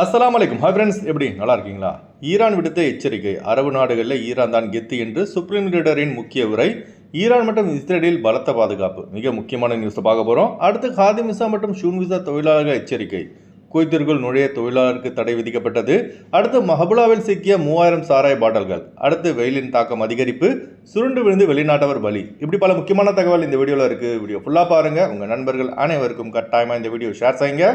அஸ்லாம் வலைக்கும் hi friends எப்படி? நல்லா இருக்கீங்களா? ஈரான் விடுத்த எச்சரிக்கை. அரபு நாடுகளில் ஈரான் தான் கெத்து என்று சுப்ரீம் லீடரின் முக்கிய உரை. ஈரான் மற்றும் இஸ்ரேலில் பலத்த பாதுகாப்பு. மிக முக்கியமான நியூஸை பார்க்க போகிறோம் அடுத்து ஹாதிம் விசா மற்றும் ஷூன் விசா தொழிலாளர்கள் எச்சரிக்கை. குவைத்திற்குள் நுழைய தொழிலாளருக்கு தடை விதிக்கப்பட்டது. அடுத்து மஹபுலாவில் சிக்கிய மூவாயிரம் சாராய பாட்டல்கள். அடுத்து வெயிலின் தாக்கம் அதிகரிப்பு. சுருண்டு விழுந்து வெளிநாட்டவர் பலி. இப்படி பல முக்கியமான தகவல் இந்த வீடியோவில் இருக்குது வீடியோ ஃபுல்லாக பாருங்கள் உங்கள் நண்பர்கள் அனைவருக்கும் கட்டாயமாக இந்த வீடியோ ஷேர் செய்யுங்க.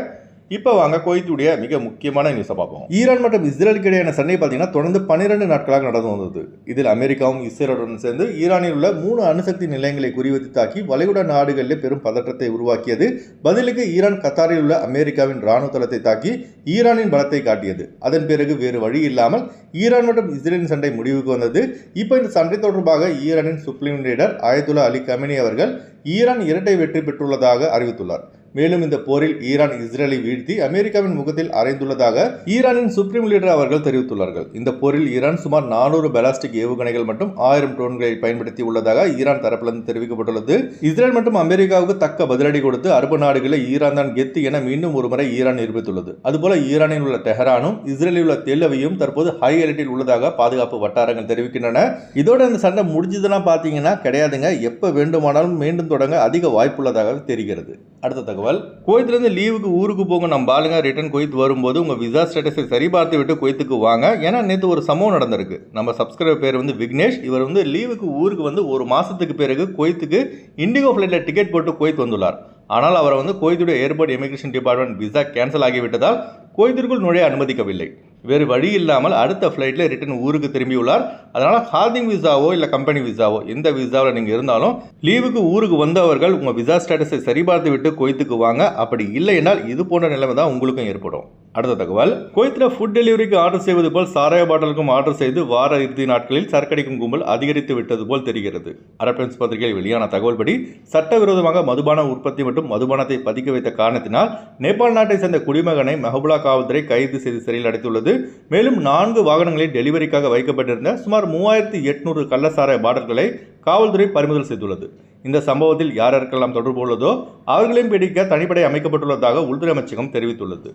இப்போ வாங்க குவைத்துடைய மிக முக்கியமான நியூஸை பார்ப்போம். ஈரான் மற்றும் இஸ்ரேலுக்கு இடையான சண்டை பார்த்தீங்கன்னா தொடர்ந்து பன்னிரண்டு நாட்களாக நடந்து வந்தது. இதில் அமெரிக்காவும் இஸ்ரேலுடன் சேர்ந்து ஈரானில் உள்ள மூணு அணுசக்தி நிலையங்களை குறிவைத்து தாக்கி வளைகுடா நாடுகளில் பெரும் பதற்றத்தை உருவாக்கியது. பதிலுக்கு ஈரான் கத்தாரில் உள்ள அமெரிக்காவின் ராணுவ தளத்தை தாக்கி ஈரானின் பலத்தை காட்டியது. அதன் பிறகு வேறு வழி இல்லாமல் ஈரான் மற்றும் இஸ்ரேலின் சண்டை முடிவுக்கு வந்தது. இப்போ இந்த சண்டை தொடர்பாக ஈரானின் சுப்ரீம் லீடர் ஆயத்துல்லா அலி கமினி அவர்கள் ஈரான் இரட்டை வெற்றி பெற்றுள்ளதாக அறிவித்துள்ளார். மேலும் இந்த போரில் ஈரான் இஸ்ரேலை வீழ்த்தி அமெரிக்காவின் முகத்தில் அறைந்துள்ளதாக ஈரானின் சுப்ரீம் லீடர் அவர்கள் தெரிவித்துள்ளார்கள். இந்த போரில் ஈரான் சுமார் நானூறு பெலாஸ்டிக் ஏவுகணைகள் மற்றும் ஆயிரம் ட்ரோன்களை பயன்படுத்தி உள்ளதாக ஈரான் தரப்பிலிருந்து தெரிவிக்கப்பட்டுள்ளது. இஸ்ரேல் மற்றும் அமெரிக்காவுக்கு தக்க பதிலடி கொடுத்து அரபு நாடுகளை ஈரான் தான் கெத்து என மீண்டும் ஒருமுறை ஈரான் நிரூபித்துள்ளது. அதுபோல ஈரானில் உள்ள டெஹரானும் இஸ்ரேலில் உள்ள தெல்லவையும் தற்போது ஹை அலர்ட்டில் உள்ளதாக பாதுகாப்பு வட்டாரங்கள் தெரிவிக்கின்றன. இதோட இந்த சண்டை முடிஞ்சதுன்னா பார்த்தீங்கன்னா கிடையாதுங்க. எப்போ வேண்டுமானாலும் மீண்டும் தொடங்க அதிக வாய்ப்புள்ளதாக தெரிகிறது. அடுத்த தகவல். குவைத்திலிருந்து லீவுக்கு ஊருக்கு போங்க நம்ம ஆளுங்க ரிட்டர்ன் குவைத் வரும்போது உங்கள் விசா ஸ்டேட்டஸை சரிபார்த்து விட்டு குவைத்துக்கு வாங்க. ஏன்னா நேற்று ஒரு சம்பவம் நடந்திருக்கு. நம்ம சப்ஸ்கிரைபர் பேர் வந்து விக்னேஷ். இவர் வந்து லீவுக்கு ஊருக்கு வந்து ஒரு மாதத்துக்கு பிறகு குவைத்துக்கு இண்டிகோ ஃப்ளைட்டில் டிக்கெட் போட்டு குவைத் வந்துள்ளார். ஆனால் அவரை வந்து கோயத்துடைய airport immigration department visa cancel ஆகிவிட்டதால் கோயத்திற்குள் நுழைய அனுமதிக்கவில்லை. வேறு வழி இல்லாமல் அடுத்த ஃப்ளைட்டில் ரிட்டன் ஊருக்கு திரும்பியுள்ளார் அதனால் ஹார்டிங் விசாவோ இல்லை கம்பெனி விசாவோ எந்த விசாவில் நீங்கள் இருந்தாலும் லீவுக்கு ஊருக்கு வந்தவர்கள் உங்கள் விசா ஸ்டேட்டஸை சரிபார்த்து விட்டு கொய்த்துக்கு வாங்க. அப்படி இல்லை என்றால் இது போன்ற நிலைமை தான் உங்களுக்கும் ஏற்படும். அடுத்த தகவல். குவைத்தில் ஃபுட் டெலிவரிக்கு ஆர்டர் செய்வது போல் சாராய பாட்டலுக்கும் ஆர்டர் செய்து வார இறுதி நாட்களில் சரக்கடிக்கும் கும்பல் அதிகரித்து விட்டது போல் தெரிகிறது. அரபன்ஸ் பத்திரிகையில் வெளியான தகவல்படி சட்டவிரோதமாக மதுபான உற்பத்தி மற்றும் மதுபானத்தை பதிக்க வைத்த காரணத்தினால் நேபாள் நாட்டை சேர்ந்த குடிமகனை மெஹபுலா காவல்துறை கைது செய்து சிறையில் அடைத்துள்ளது. மேலும் நான்கு வாகனங்களில் டெலிவரிக்காக வைக்கப்பட்டிருந்த சுமார் மூவாயிரத்தி எட்நூறு கள்ளசாராய பாடல்களை காவல்துறை பறிமுதல் செய்துள்ளது. இந்த சம்பவத்தில் யார் யாருக்கெல்லாம் தொடர்பு உள்ளதோ அவர்களையும் பிடிக்க தனிப்படை அமைக்கப்பட்டுள்ளதாக உள்துறை அமைச்சகம் தெரிவித்துள்ளது.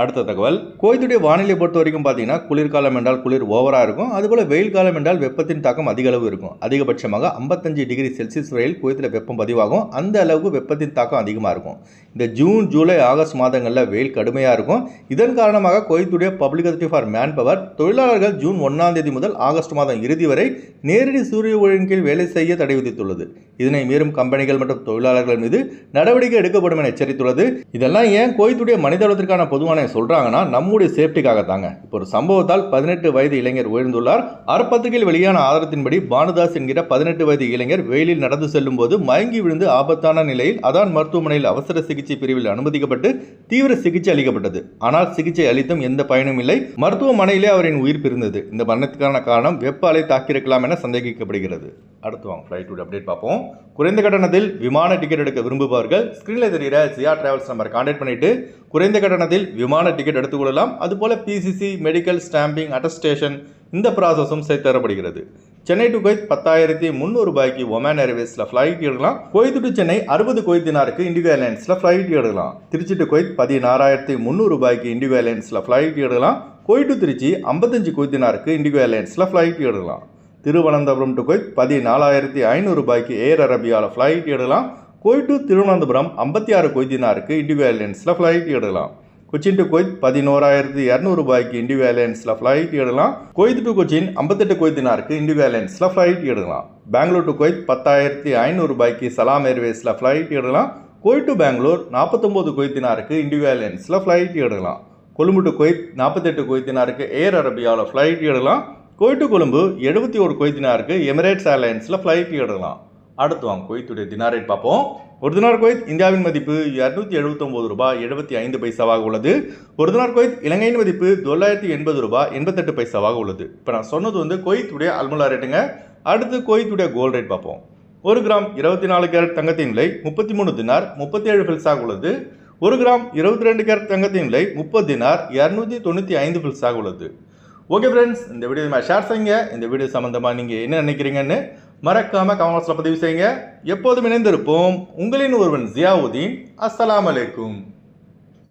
அடுத்த தகவல். கோயத்துடைய வானிலை பொறுத்த வரைக்கும் பார்த்தீங்கன்னா குளிர்காலம் என்றால் குளிர் ஓவராக இருக்கும். அதுபோல் வெயில் காலம் என்றால் வெப்பத்தின் தாக்கம் அதிக அளவு இருக்கும். அதிகபட்சமாக ஐம்பத்தஞ்சு டிகிரி செல்சியஸ் வரையில் குவைத்தில் வெப்பம் பதிவாகும். அந்த அளவுக்கு வெப்பத்தின் தாக்கம் அதிகமாக இருக்கும். இந்த ஜூன் ஜூலை ஆகஸ்ட் மாதங்களில் வெயில் கடுமையாக இருக்கும். இதன் காரணமாக கோயத்துடைய public authority for man power தொழிலாளர்கள் ஜூன் ஒன்றாம் தேதி முதல் ஆகஸ்ட் மாதம் இறுதி வரை நேரடி சூரிய ஒழுங்கின் கீழ் வேலை செய்ய தடை விதித்துள்ளது. இதனை மீறும் கம்பெனிகள் மற்றும் தொழிலாளர்கள் மீது நடவடிக்கை எடுக்கப்படும் என எச்சரித்துள்ளது. இதெல்லாம் ஏன் கோயத்துடைய மனிதவளத்திற்கான பொதுவான சொல்றாங்கன்னா நம்முடைய சேஃப்டிக்காக தாங்க இப்போ ஒரு சம்பவத்தால் பதினெட்டு வயது இளைஞர் உயர்ந்துள்ளார். அறப்பத்திரிகையில் வெளியான ஆதாரத்தின்படி பானுதாஸ் என்கிற பதினெட்டு வயது இளைஞர் வெயிலில் நடந்து செல்லும் போது மயங்கி விழுந்து ஆபத்தான நிலையில் அதான் மருத்துவமனையில் அவசர சிகிச்சை பிரிவில் அனுமதிக்கப்பட்டு தீவிர சிகிச்சை அளிக்கப்பட்டது. ஆனால் சிகிச்சை அளித்தும் எந்த பயனும் இல்லை. மருத்துவமனையிலே அவரின் உயிர் பிரிந்தது. இந்த மரணத்துக்கான காரணம் வெப்ப அலை தாக்கியிருக்கலாம் என சந்தேகிக்கப்படுகிறது. அடுத்து வாங்க ஃப்ளைட் அப்டேட் பார்ப்போம். குறைந்த கட்டணத்தில் விமான டிக்கெட் எடுக்க விரும்புபவர்கள் ஸ்க்ரீனில் தெரிகிற சியா டிராவல்ஸ் நம்பர் கான்டாக்ட் பண்ணிட்டு குறைந்த கட்டணத்தில் விமான டிக்கெட் எடுத்துக்கொள்ளலாம். அதுபோல் பிசிசி மெடிக்கல் ஸ்டாம்பிங் அட்டஸ்டேஷன் இந்த ப்ராசஸும் செய்து தரப்படுகிறது. சென்னை டு கொய்த் பத்தாயிரத்தி முந்நூறு ரூபாய்க்கு ஒமேன் ஏர்வேஸில் ஃப்ளைட் எடுக்கலாம். குவைத் டு சென்னை அறுபது குவைத் தினாருக்கு இண்டிகோ ஏர்லைன்ஸில் ஃப்ளைட் எடுக்கலாம். திருச்சி டு கொய்த் பதினாறாயிரத்தி முந்நூறு ரூபாய்க்கு இண்டிகோ ஏர்லைன்ஸில் ஃப்ளைட் எடுக்கலாம். குவைட் டு திருச்சி ஐம்பத்தஞ்சு குவைத் தினாருக்கு இண்டிகோ ஏர்லைன்ஸில் ஃப்ளைட் எடுக்கலாம். திருவனந்தபுரம் டு கொய்த் பதினாலாயிரத்தி ஐநூறு ரூபாய்க்கு ஏர் அரபியாவில் ஃப்ளைட் எடுக்கலாம். குவைட் டு திருவனந்தபுரம் ஐம்பத்தி ஆறு கொய்தினாருக்கு இண்டிகோ ஏர்லைன்ஸில் ஃப்ளைட் எடுக்கலாம். கொச்சின் டு கொய்த் பதினோராயிரத்தி இரநூறு ரூபாய்க்கு இண்டிகோ ஏர்லைன்ஸில் ஃப்ளைட் எடுக்கலாம். கொய்த் டு கொச்சின் ஐம்பத்தெட்டு கொய்தினாருக்கு இண்டிகோ ஏர்லைன்ஸில் ஃப்ளைட் எடுக்கலாம். பெங்களூர் டு கொய்த் பத்தாயிரத்தி ஐநூறு ரூபாய்க்கு சலாம் ஏர்வேஸில் ஃப்ளைட் எடுக்கலாம். கொய்ட் டு பெங்களூர் நாற்பத்தொம்போது கொய்தினாருக்கு இண்டிகோ ஏர்லைன்ஸில் ஃப்ளைட் எடுக்கலாம். கொழும்பு டு கொய்த் நாற்பத்தெட்டு கொய்தினாருக்கு ஏர் அரபியாவில் ஃப்ளைட் எடுக்கலாம். கொய்ட் டு கொழும்பு எழுபத்தி ஒரு கொய்தினாருக்கு எமிரேட்ஸ் ஏர்லைன்ஸில் ஃப்ளைட் எடுக்கலாம். அடுத்து வாங்க குவைத்துடைய தினார் ரேட் பார்ப்போம். ஒரு தினார் குவைத் இந்தியாவின் மதிப்பு இரநூத்தி எழுபத்தொம்போது ரூபாய் எழுபத்தி ஐந்து பைசாவாக உள்ளது. ஒரு தினார் குவைத் இலங்கையின் மதிப்பு தொள்ளாயிரத்தி எண்பது ரூபாய் எண்பத்தெட்டு பைசாவாக உள்ளது. இப்போ நான் சொன்னது வந்து குவைத்துடைய அல்முலா ரேட்டுங்க அடுத்து குவைத்துடைய கோல்டு ரேட் பார்ப்போம். ஒரு கிராம் இருபத்தி நாலு கேரட் தங்கத்தின் விலை முப்பத்தி மூணு தினார் முப்பத்தி ஏழு பில்ஸாக உள்ளது. ஒரு கிராம் இருபத்தி ரெண்டு கேரட் தங்கத்தின் விலை முப்பது தினார் இரநூத்தி தொண்ணூற்றி ஐந்து பில்ஸாக உள்ளது. ஓகே ஃப்ரெண்ட்ஸ் இந்த வீடியோ ஷேர் செய்யுங்க. இந்த வீடியோ சம்மந்தமாக நீங்கள் என்ன நினைக்கிறீங்கன்னு மறக்காமல் கமெண்ட்ஸில் பதிவு செய்யுங்க. எப்போதும் இணைந்திருப்போம். உங்களின் ஒருவன் ஜியாவுதீன். அஸ்லாம் அலைக்கும்.